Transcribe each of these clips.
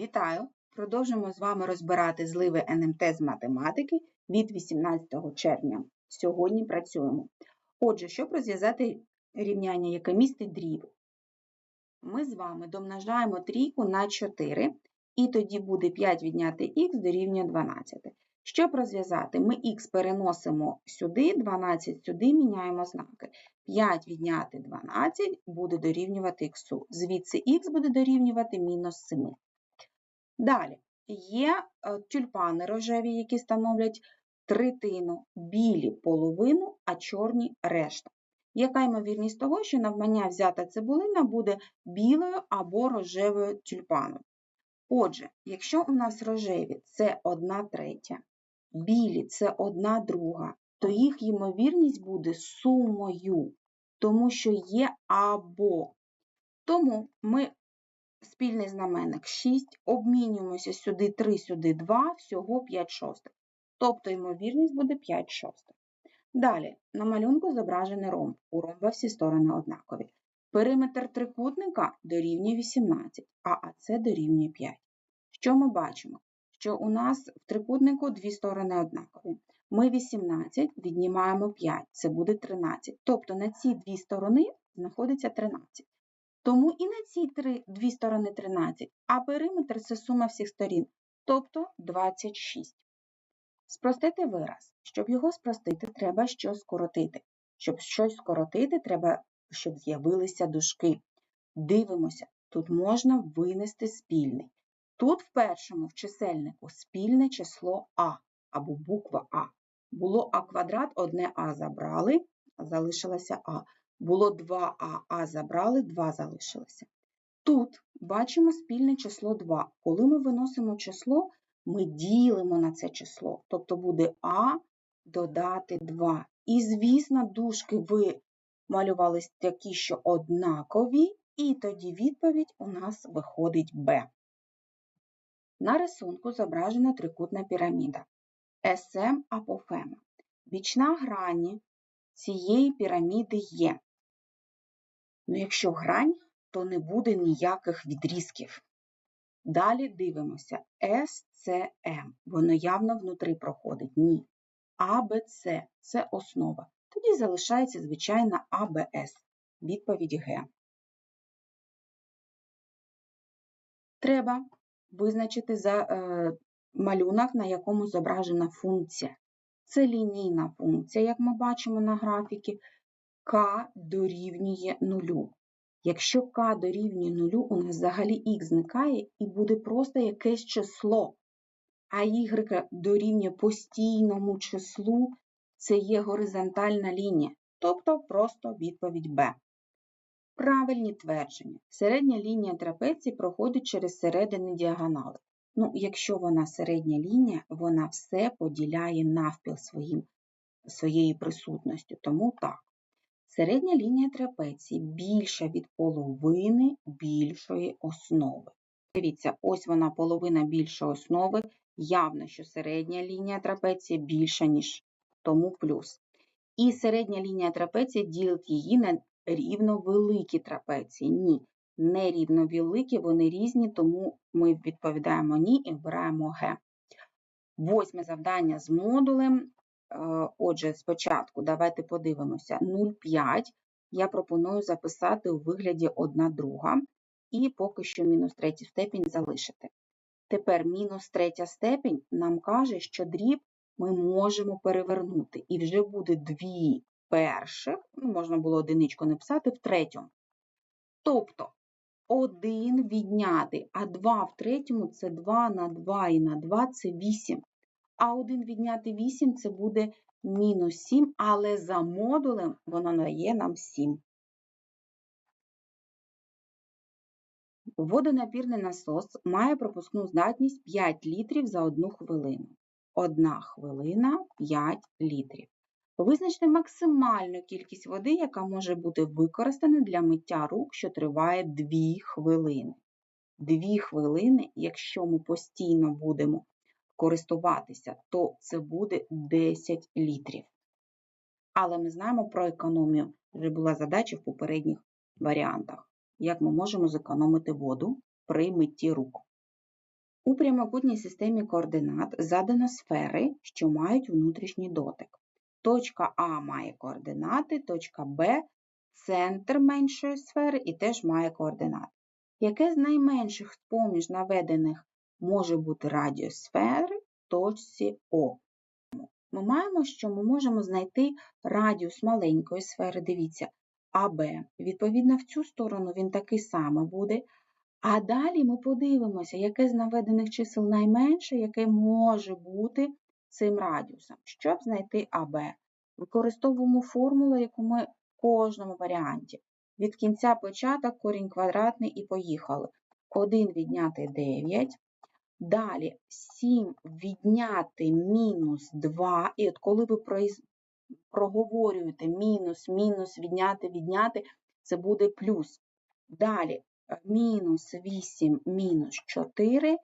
Вітаю! Продовжимо з вами розбирати зливи НМТ з математики від 18 червня. Сьогодні працюємо. Отже, щоб розв'язати рівняння, яке містить дріб, ми з вами домножаємо трійку на 4, і тоді буде 5 відняти х дорівнює 12. Щоб розв'язати, ми х переносимо сюди, 12 сюди, міняємо знаки. 5 відняти 12 буде дорівнювати х. Звідси х буде дорівнювати мінус 7. Далі є е, тюльпани рожеві, які становлять третину, білі половину, а чорні решта. Яка ймовірність того, що навмання взята цибулина буде білою або рожевою тюльпаном? Отже, якщо у нас рожеві це 1 третя, білі це 1 друга, то їх ймовірність буде сумою, тому що є або. Тому ми спільний знаменник 6, обмінюємося сюди 3, сюди 2, всього 5 шостих. Тобто, ймовірність буде 5 шостих. Далі, на малюнку зображений ромб. У ромба всі сторони однакові. Периметр трикутника дорівнює 18, а АЦ дорівнює 5. Що ми бачимо? Що у нас в трикутнику дві сторони однакові. Ми 18 віднімаємо 5, це буде 13. Тобто на ці дві сторони знаходиться 13. Тому і на ці три, дві сторони 13, а периметр це сума всіх сторін, тобто 26. Спростити вираз. Щоб його спростити, треба щось скоротити. Щоб щось скоротити, треба, щоб з'явилися дужки. Дивимося, тут можна винести спільний. Тут в першому в чисельнику спільне число А або буква А. Було А квадрат, одне А забрали, залишилося А. Було 2а, а забрали, 2 залишилося. Тут бачимо спільне число 2. Коли ми виносимо число, ми ділимо на це число. Тобто буде А додати 2. І, звісно, дужки ви малювали такі, що однакові, і тоді відповідь у нас виходить Б. На рисунку зображена трикутна піраміда. СМ апофема. Бічна грані цієї піраміди є. Ну, якщо грань, то не буде ніяких відрізків. Далі дивимося СЦМ. Воно явно внутрі проходить. Ні. АБЦ це основа. Тоді залишається звичайна АБС. Відповідь Г. Треба визначити за е, малюнок, на якому зображена функція. Це лінійна функція, як ми бачимо на графіки k дорівнює нулю. Якщо k дорівнює нулю, у нас взагалі x зникає і буде просто якесь число. А y дорівнює постійному числу це є горизонтальна лінія, тобто просто відповідь B. Правильні твердження. Середня лінія трапеції проходить через середини діагонали. Ну, Якщо вона середня лінія, вона все поділяє навпіл своїм, своєю присутністю, тому так. Середня лінія трапеції більша від половини більшої основи. Дивіться, ось вона половина більшої основи. Явно, що середня лінія трапеції більша, ніж тому плюс. І середня лінія трапеції ділить її на рівновеликі трапеції. Ні, не рівновеликі, вони різні, тому ми відповідаємо ні і вбираємо Г. Восьме завдання з модулем отже, спочатку давайте подивимося 0,5 я пропоную записати у вигляді 1 друга, і поки що мінус третю степінь залишити. Тепер мінус третя степінь нам каже, що дріб ми можемо перевернути, і вже буде 2 перших, ну, можна було одиничку написати в третьому. Тобто 1 відняти, а 2 в третьому це 2 на 2 і на 2 це 8 а 1 відняти 8 це буде мінус 7, але за модулем воно дає нам 7. Водонапірний насос має пропускну здатність 5 літрів за 1 хвилину. Одна хвилина 5 літрів. Визначте максимальну кількість води, яка може бути використана для миття рук, що триває 2 хвилини. 2 хвилини, якщо ми постійно будемо користуватися, то це буде 10 літрів. Але ми знаємо про економію. Вже була задача в попередніх варіантах, як ми можемо зекономити воду при митті рук. У прямокутній системі координат задано сфери, що мають внутрішній дотик. Точка А має координати, точка Б центр меншої сфери і теж має координати. Яке з найменших з-поміж наведених може бути радіус сфери в точці О? Ми маємо, що ми можемо знайти радіус маленької сфери, дивіться, АБ. Відповідно, в цю сторону він такий самий буде. А далі ми подивимося, яке з наведених чисел найменше, яке може бути цим радіусом. Щоб знайти АБ, використовуємо формулу, яку ми в кожному варіанті. Від кінця початок корінь квадратний і поїхали. 1 відняти 9. Далі 7 відняти мінус 2. І от коли ви проговорюєте мінус, мінус, відняти, відняти, це буде плюс. Далі мінус 8 мінус 4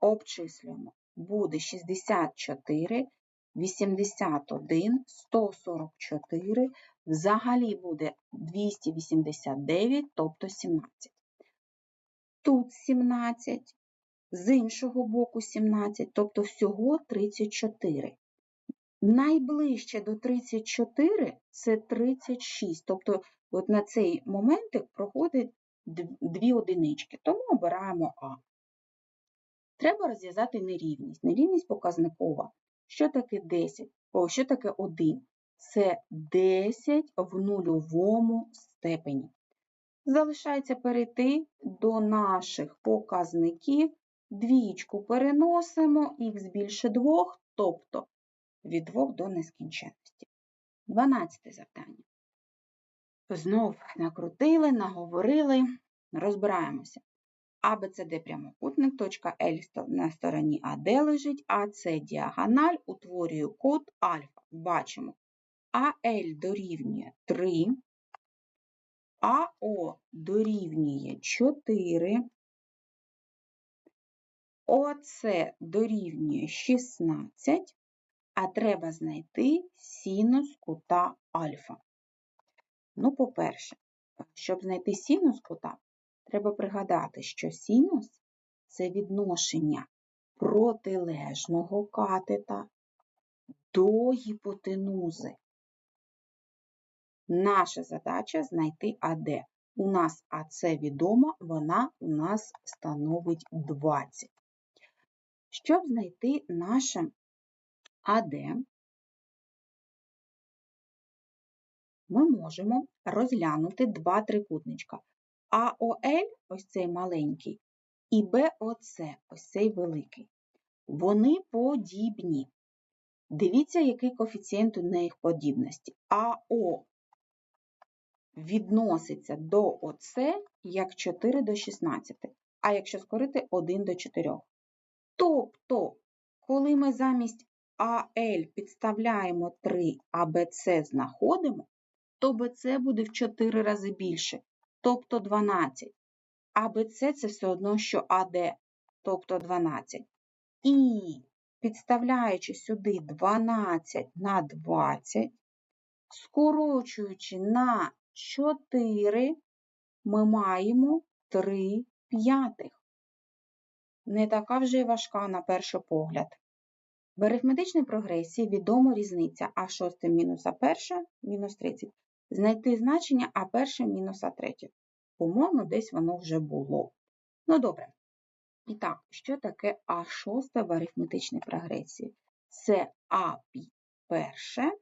обчислюємо. Буде 64, 81, 144, взагалі буде 289, тобто 17. Тут 17, з іншого боку 17, тобто всього 34. Найближче до 34 це 36, тобто от на цей момент проходить дві одинички, тому обираємо А. Треба розв'язати нерівність. Нерівність показникова. Що таке 10? О, що таке 1? Це 10 в нульовому степені. Залишається перейти до наших показників. Двічку переносимо, х більше 2, тобто від 2 до нескінченності. 12 завдання. Знов накрутили, наговорили, розбираємося. АБЦД прямокутник, точка L на стороні АД лежить, АС діагональ утворює кут альфа. Бачимо, АЛ дорівнює 3, АО дорівнює 4, ОЦ дорівнює 16, а треба знайти синус кута альфа. Ну, по-перше, щоб знайти синус кута, треба пригадати, що синус це відношення протилежного катета до гіпотенузи. Наша задача знайти АД. У нас АЦ відома, вона у нас становить 20. Щоб знайти наше АД, ми можемо розглянути два трикутничка. АОЛ, ось цей маленький, і БОЦ, ось цей великий. Вони подібні. Дивіться, який коефіцієнт у них подібності. АО відноситься до ОЦ як 4 до 16, а якщо скорити 1 до 4. Тобто, коли ми замість АЛ підставляємо 3, а БЦ знаходимо, то БЦ буде в 4 рази більше, тобто 12. А БЦ це все одно, що АД, тобто 12. І підставляючи сюди 12 на 20, скорочуючи на 4, ми маємо 3 п'ятих. Не така вже й важка на перший погляд. В арифметичній прогресії відома різниця А6 мінус А1 мінус 30 знайти значення А перше мінус А третє. По-моєму, десь воно вже було. Ну, добре. І так, що таке А6 в арифметичній прогресії? Це А перше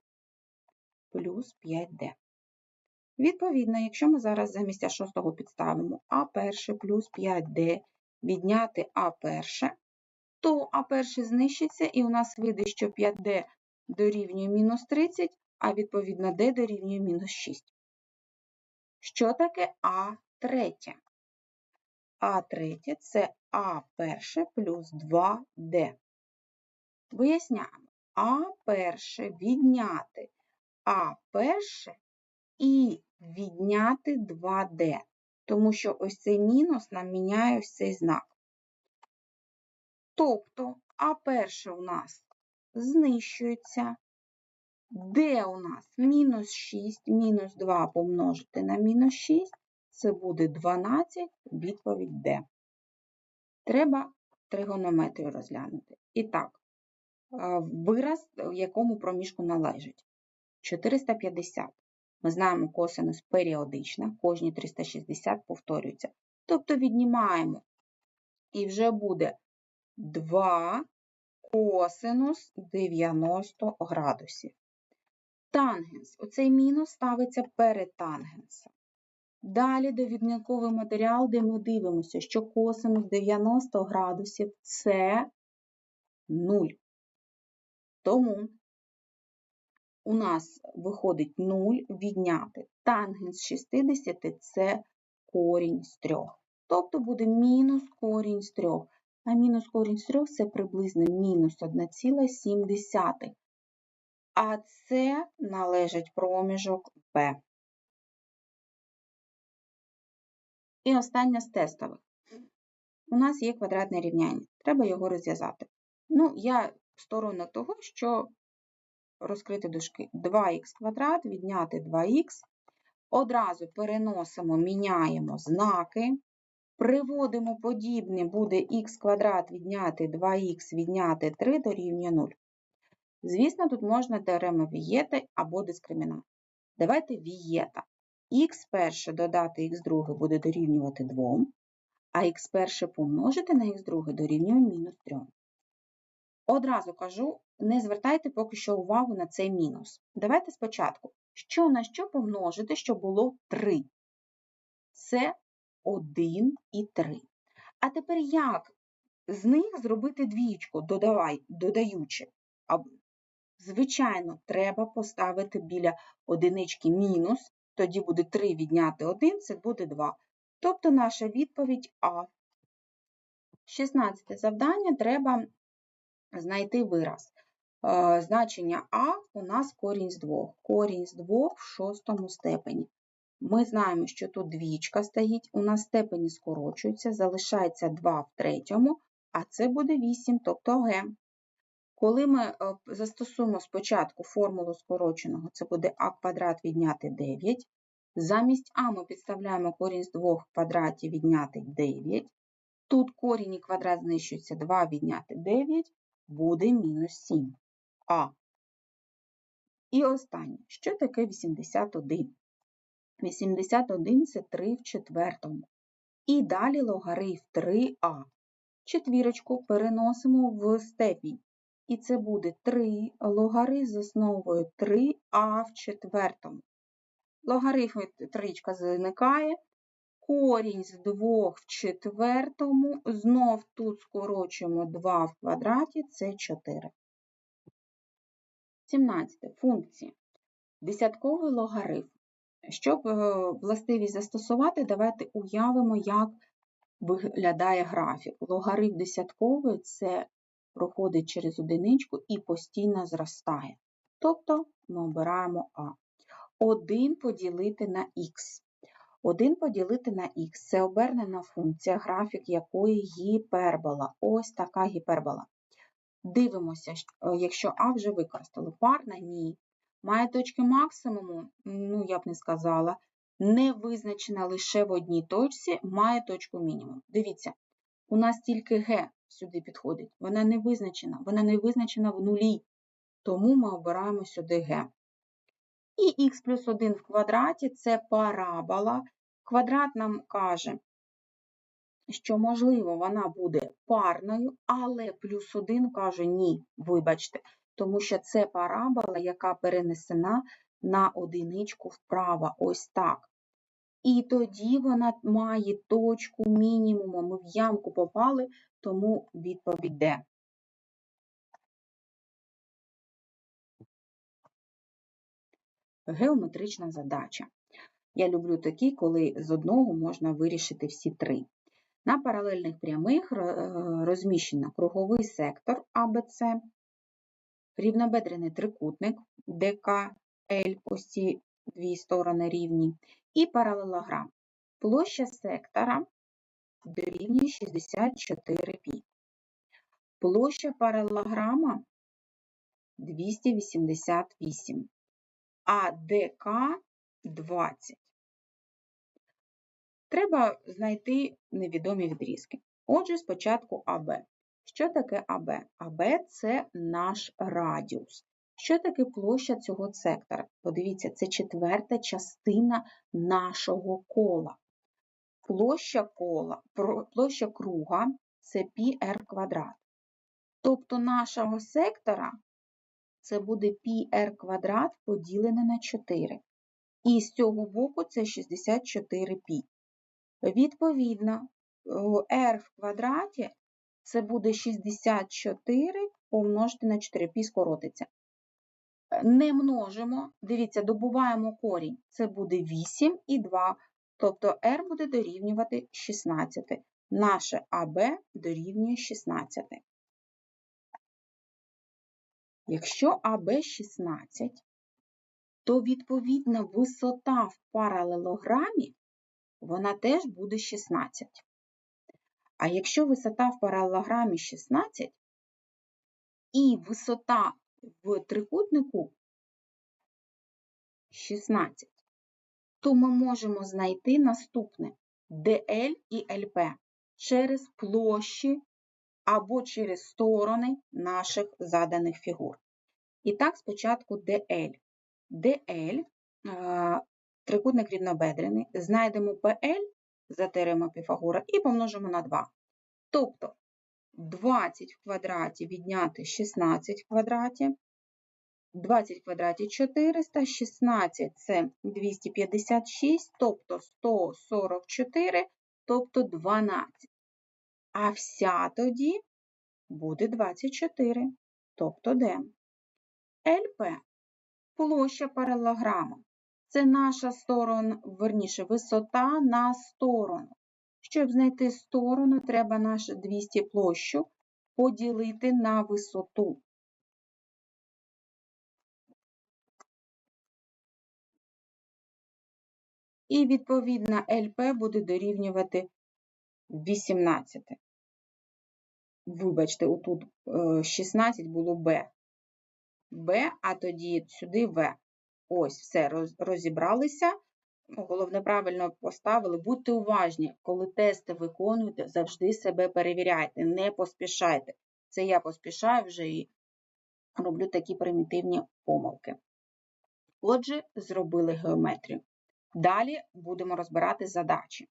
плюс 5D. Відповідно, якщо ми зараз замість А6 підставимо А перше плюс 5D відняти А перше, то А перше знищиться, і у нас вийде, що 5D дорівнює мінус 30, а відповідно d дорівнює мінус 6. Що таке А третє? А третє це А перше плюс 2D. Виясняємо, А перше відняти А перше і відняти 2D. Тому що ось цей мінус нам міняє ось цей знак. Тобто А перше у нас знищується, Де у нас мінус 6, мінус 2 помножити на мінус 6, це буде 12, відповідь Д. Треба тригонометрію розглянути. І так, вираз, в якому проміжку належить. 450. Ми знаємо косинус періодична, кожні 360 повторюються. Тобто віднімаємо, і вже буде 2 косинус 90 градусів. Тангенс. Оцей мінус ставиться перед тангенсом. Далі довідниковий матеріал, де ми дивимося, що косинус 90 градусів це 0. Тому у нас виходить 0 відняти. Тангенс 60 це корінь з 3. Тобто буде мінус корінь з 3. А мінус корінь з 3 це приблизно мінус 1,7. А це належить проміжок P. І останнє з тестових. У нас є квадратне рівняння. Треба його розв'язати. Ну, я сторону того, що розкрити дужки 2х квадрат, відняти 2х. Одразу переносимо, міняємо знаки. Приводимо подібне, буде х квадрат відняти 2х відняти 3 дорівнює 0. Звісно, тут можна теорема Вієта або дискримінант. Давайте Вієта. х перше додати х друге буде дорівнювати 2, а х перше помножити на х друге дорівнює мінус 3. Одразу кажу, не звертайте поки що увагу на цей мінус. Давайте спочатку, що на що помножити, щоб було 3. Це 1 і 3. А тепер як з них зробити двічку, додавай, додаючи? Звичайно, треба поставити біля одинички мінус, тоді буде 3 відняти 1, це буде 2. Тобто наша відповідь А. 16 завдання треба знайти вираз. Е, значення А у нас корінь з 2. Корінь з 2 в шостому степені. Ми знаємо, що тут двічка стоїть, у нас степені скорочуються, залишається 2 в третьому, а це буде 8, тобто Г. Коли ми е, застосуємо спочатку формулу скороченого, це буде а квадрат відняти 9. Замість А ми підставляємо корінь з 2 квадратів відняти 9. Тут корінь і квадрат знищується 2 відняти 9, буде мінус 7. А. І останнє. Що таке 81? 81 це 3 в четвертому. І далі логарифм 3а. Четвірочку переносимо в степінь. І це буде 3 логарифм з основою 3а в четвертому. Логарифм тричка зникає. Корінь з 2 в четвертому, знов тут скорочуємо 2 в квадраті, це 4. 17. Функції. Десятковий логарифм. Щоб е, властивість застосувати, давайте уявимо, як виглядає графік. Логарифм десятковий це проходить через одиничку і постійно зростає. Тобто ми обираємо А. 1 поділити на х. 1 поділити на х це обернена функція, графік якої гіпербола. Ось така гіпербола. Дивимося, е, якщо А вже використали. Парна ні. Має точки максимуму, ну, я б не сказала, не визначена лише в одній точці, має точку мінімум. Дивіться, у нас тільки Г сюди підходить. Вона не визначена, вона не визначена в нулі. Тому ми обираємо сюди Г. І х плюс 1 в квадраті це парабола. Квадрат нам каже, що, можливо, вона буде парною, але плюс 1 каже ні, вибачте, тому що це парабола, яка перенесена на одиничку вправо, ось так. І тоді вона має точку мінімуму. Ми в ямку попали, тому відповідь Д. Геометрична задача. Я люблю такі, коли з одного можна вирішити всі три. На паралельних прямих розміщено круговий сектор АБЦ, рівнобедрений трикутник ДКЛ, ось ці дві сторони рівні, і паралелограм. Площа сектора дорівнює 64 π. Площа паралелограма 288, а ДК 20. Треба знайти невідомі відрізки. Отже, спочатку АБ. Що таке АБ? АБ це наш радіус. Що таке площа цього сектора? Подивіться, це четверта частина нашого кола. Площа кола, площа круга це πr квадрат. Тобто нашого сектора це буде πr квадрат поділене на 4. І з цього боку це 64π. Відповідно, r в квадраті це буде 64 помножити на 4 π скоротиться. Не множимо, дивіться, добуваємо корінь. Це буде 8 і 2, тобто r буде дорівнювати 16. Наше АБ дорівнює 16. Якщо АБ 16, то відповідна висота в паралелограмі вона теж буде 16. А якщо висота в паралелограмі 16 і висота в трикутнику 16, то ми можемо знайти наступне DL і LP через площі або через сторони наших заданих фігур. І так, спочатку DL. DL, трикутник рівнобедрений, знайдемо PL за теоремою Піфагора і помножимо на 2. Тобто 20 в квадраті відняти 16 в квадраті. 20 в квадраті 400, 16 це 256, тобто 144, тобто 12. А вся тоді буде 24, тобто Д. ЛП площа паралограма. Це наша сторона, верніше, висота на сторону. Щоб знайти сторону, треба нашу 200 площу поділити на висоту. І, відповідно, ЛП буде дорівнювати 18. Вибачте, отут 16 е, було Б. Б, а тоді сюди В. Ось, все, розібралися. Головне, правильно поставили. Будьте уважні, коли тести виконуєте, завжди себе перевіряйте, не поспішайте. Це я поспішаю вже і роблю такі примітивні помилки. Отже, зробили геометрію. Далі будемо розбирати задачі.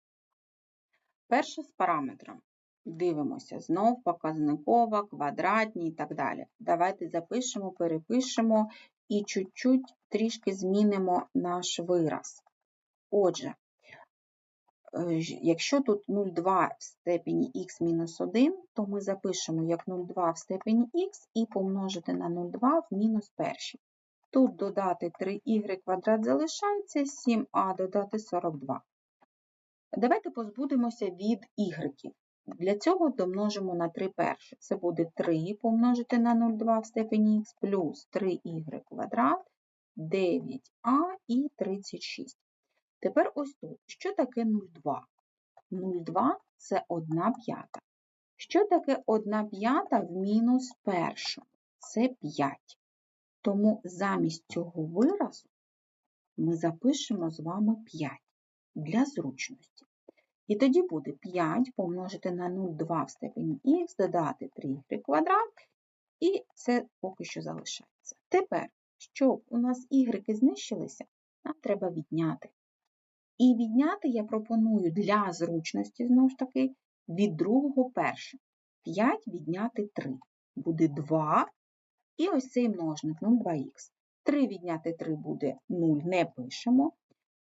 Перше з параметром. Дивимося, знов показникова, квадратні і так далі. Давайте запишемо, перепишемо і чуть-чуть трішки змінимо наш вираз. Отже, е, якщо тут 0,2 в степені х мінус 1, то ми запишемо як 0,2 в степені х і помножити на 0,2 в мінус першій. Тут додати 3y квадрат залишається, 7а додати 42. Давайте позбудемося від y. Для цього домножимо на 3 перше. Це буде 3 помножити на 0,2 в степені х плюс 3y квадрат, 9а і 36. Тепер ось тут. Що таке 0,2? 0,2 це 1 п'ята. Що таке 1 п'ята в мінус першому? Це 5. Тому замість цього виразу ми запишемо з вами 5 для зручності. І тоді буде 5 помножити на 0,2 в степені х, додати 3y квадрат, і це поки що залишається. Тепер, щоб у нас y знищилися, нам треба відняти. І відняти я пропоную для зручності, знову ж таки, від другого перше. 5 відняти 3. Буде 2. І ось цей множник 0,2х. 3 відняти 3 буде 0, не пишемо.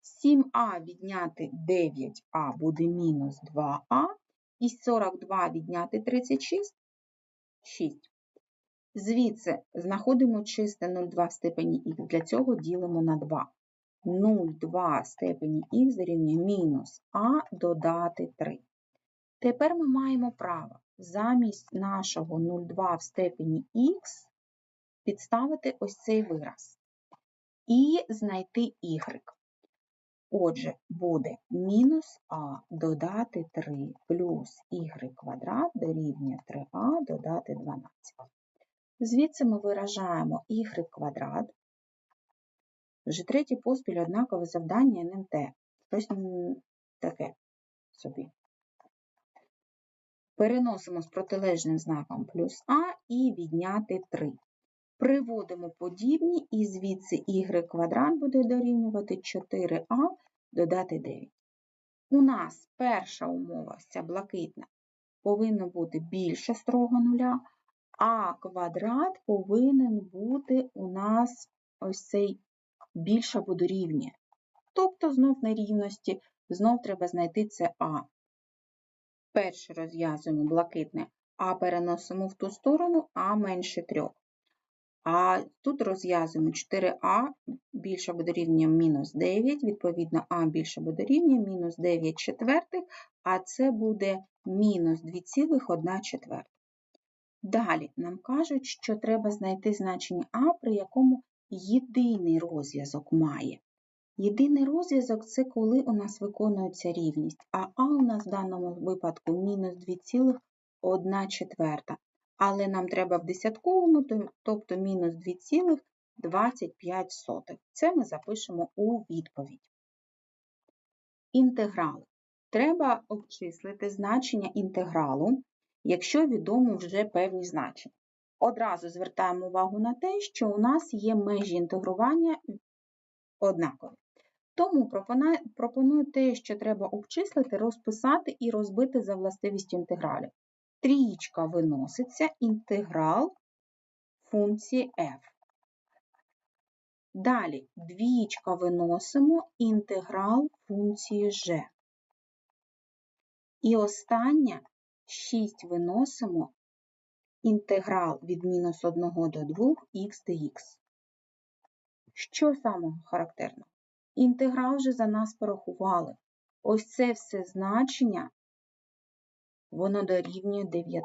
7а відняти 9а буде мінус 2а. І 42 відняти 36 6. Звідси знаходимо чисте 0,2 в степені х. Для цього ділимо на 2. 0,2 степені х дорівнює мінус а додати 3. Тепер ми маємо право замість нашого 0,2 в степені х підставити ось цей вираз і знайти y. Отже, буде мінус а додати 3 плюс y квадрат дорівнює 3а додати 12. Звідси ми виражаємо y квадрат вже третє поспіль однакове завдання НМТ. Щось таке собі. Переносимо з протилежним знаком плюс А і відняти 3. Приводимо подібні і звідси y квадрат буде дорівнювати 4а додати 9. У нас перша умова, ця блакитна, повинна бути більше строго нуля, а квадрат повинен бути у нас ось цей більше або дорівнює. Тобто знов нерівності, знов треба знайти це А. Перше розв'язуємо блакитне А переносимо в ту сторону, А менше 3. А тут розв'язуємо 4а більше буде рівня мінус 9, відповідно, а більше буде рівня мінус 9 четвертих, а це буде мінус 2,1 четверта. Далі нам кажуть, що треба знайти значення А, при якому єдиний розв'язок має. Єдиний розв'язок це коли у нас виконується рівність, а А у нас в даному випадку мінус 2,1 четверта але нам треба в десятковому, тобто мінус 2,25. Це ми запишемо у відповідь. Інтеграл. Треба обчислити значення інтегралу, якщо відомо вже певні значення. Одразу звертаємо увагу на те, що у нас є межі інтегрування однакові. Тому пропоную те, що треба обчислити, розписати і розбити за властивістю інтегралів. Трієчка виноситься інтеграл функції f. Далі двієчка виносимо інтеграл функції g. І остання 6 виносимо інтеграл від мінус 1 до 2 х dx. Що самого характерного? Інтеграл вже за нас порахували. Ось це все значення воно дорівнює 9.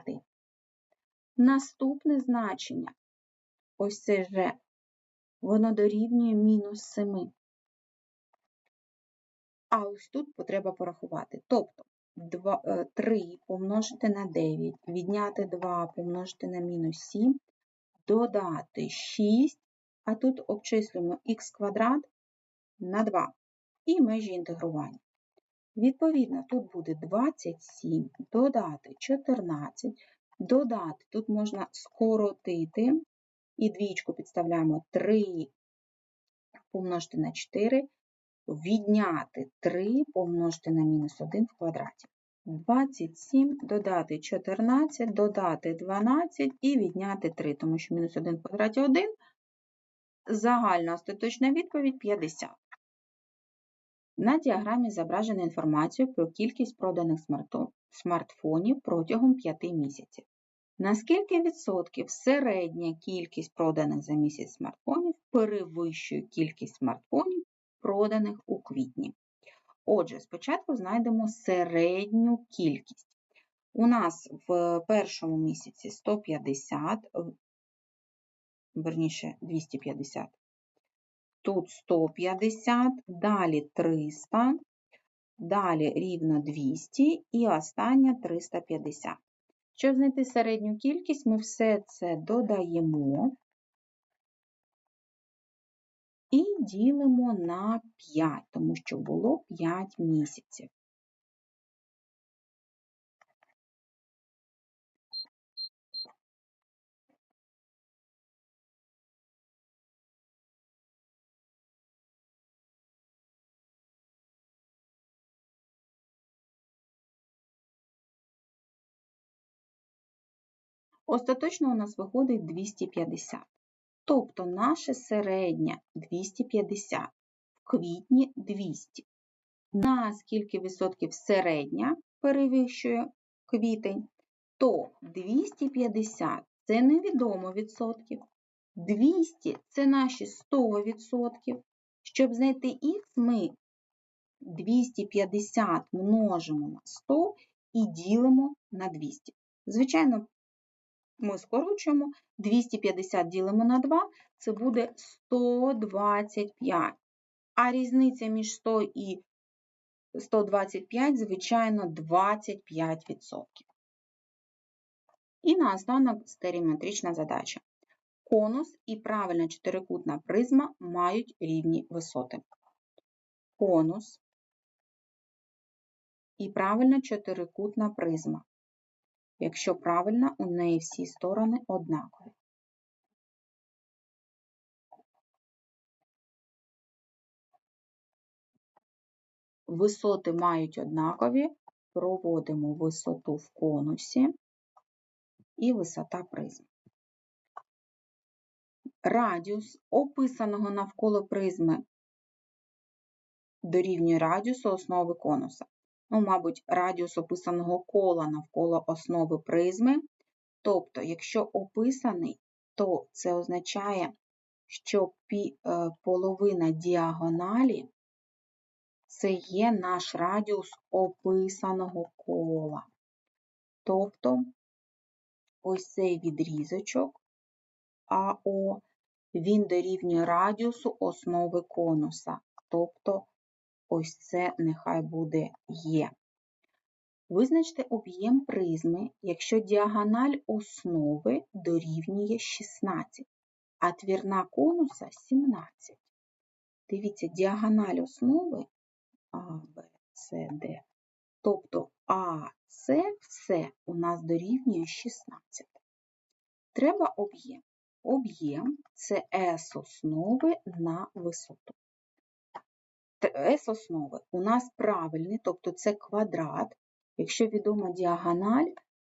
Наступне значення, ось це G, воно дорівнює мінус 7. А ось тут потреба порахувати. Тобто 2, 3 е, помножити на 9, відняти 2 помножити на мінус 7, додати 6, а тут обчислюємо х квадрат на 2 і межі інтегрування. Відповідно, тут буде 27, додати 14, додати, тут можна скоротити, і двічку підставляємо 3 помножити на 4, відняти 3 помножити на мінус 1 в квадраті. 27, додати 14, додати 12 і відняти 3, тому що мінус 1 в квадраті 1. Загальна остаточна відповідь 50. На діаграмі зображено інформацію про кількість проданих смартфонів протягом 5 місяців. Наскільки відсотків середня кількість проданих за місяць смартфонів перевищує кількість смартфонів, проданих у квітні? Отже, спочатку знайдемо середню кількість. У нас в першому місяці 150, верніше 250 Тут 150, далі 300, далі рівно 200 і остання 350. Щоб знайти середню кількість, ми все це додаємо і ділимо на 5, тому що було 5 місяців. Остаточно у нас виходить 250. Тобто наше середнє 250, в квітні 200. На скільки відсотків середня перевищує квітень, то 250 це невідомо відсотків. 200 це наші 100%. Щоб знайти х, ми 250 множимо на 100 і ділимо на 200. Звичайно, ми скорочуємо, 250 ділимо на 2, це буде 125. А різниця між 100 і 125, звичайно, 25%. І наостанок стеріометрична задача. Конус і правильна чотирикутна призма мають рівні висоти. Конус і правильна чотирикутна призма Якщо правильно, у неї всі сторони однакові. Висоти мають однакові, проводимо висоту в конусі і висота призми. Радіус описаного навколо призми дорівнює радіусу основи конуса. Ну, мабуть, радіус описаного кола навколо основи призми. Тобто, якщо описаний, то це означає, що е, половина діагоналі це є наш радіус описаного кола. Тобто, ось цей відрізочок АО, він дорівнює радіусу основи конуса. Тобто, ось це нехай буде Є. Визначте об'єм призми, якщо діагональ основи дорівнює 16, а твірна конуса 17. Дивіться, діагональ основи А, Б, С, Д. Тобто А, С, все у нас дорівнює 16. Треба об'єм. Об'єм це С основи на висоту. С основи у нас правильний, тобто це квадрат. Якщо відома діагональ,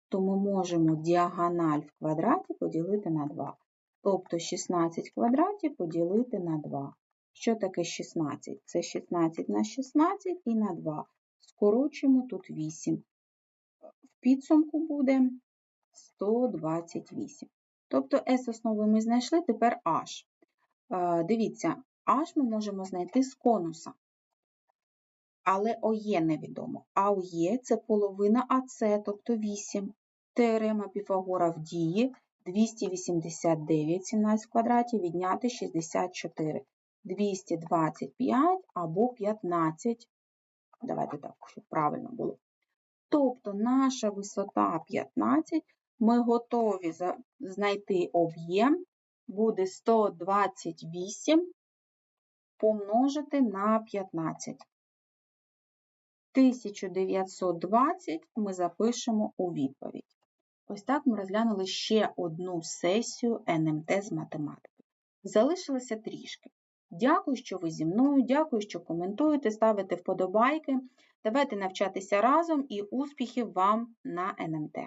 то ми можемо діагональ в квадраті поділити на 2. Тобто 16 квадратів поділити на 2. Що таке 16? Це 16 на 16 і на 2. Скорочуємо тут 8. В підсумку буде 128. Тобто S основи ми знайшли, тепер H. Дивіться, H ми можемо знайти з конуса. Але ОЄ невідомо. А ОЄ це половина АС, тобто 8. Теорема Піфагора в дії 289 17 в квадраті відняти 64. 225 або 15. Давайте так, щоб правильно було. Тобто наша висота 15, ми готові знайти об'єм, буде 128 помножити на 15. 1920 ми запишемо у відповідь. Ось так ми розглянули ще одну сесію НМТ з математики. Залишилося трішки. Дякую, що ви зі мною, дякую, що коментуєте, ставите вподобайки. Давайте навчатися разом і успіхів вам на НМТ.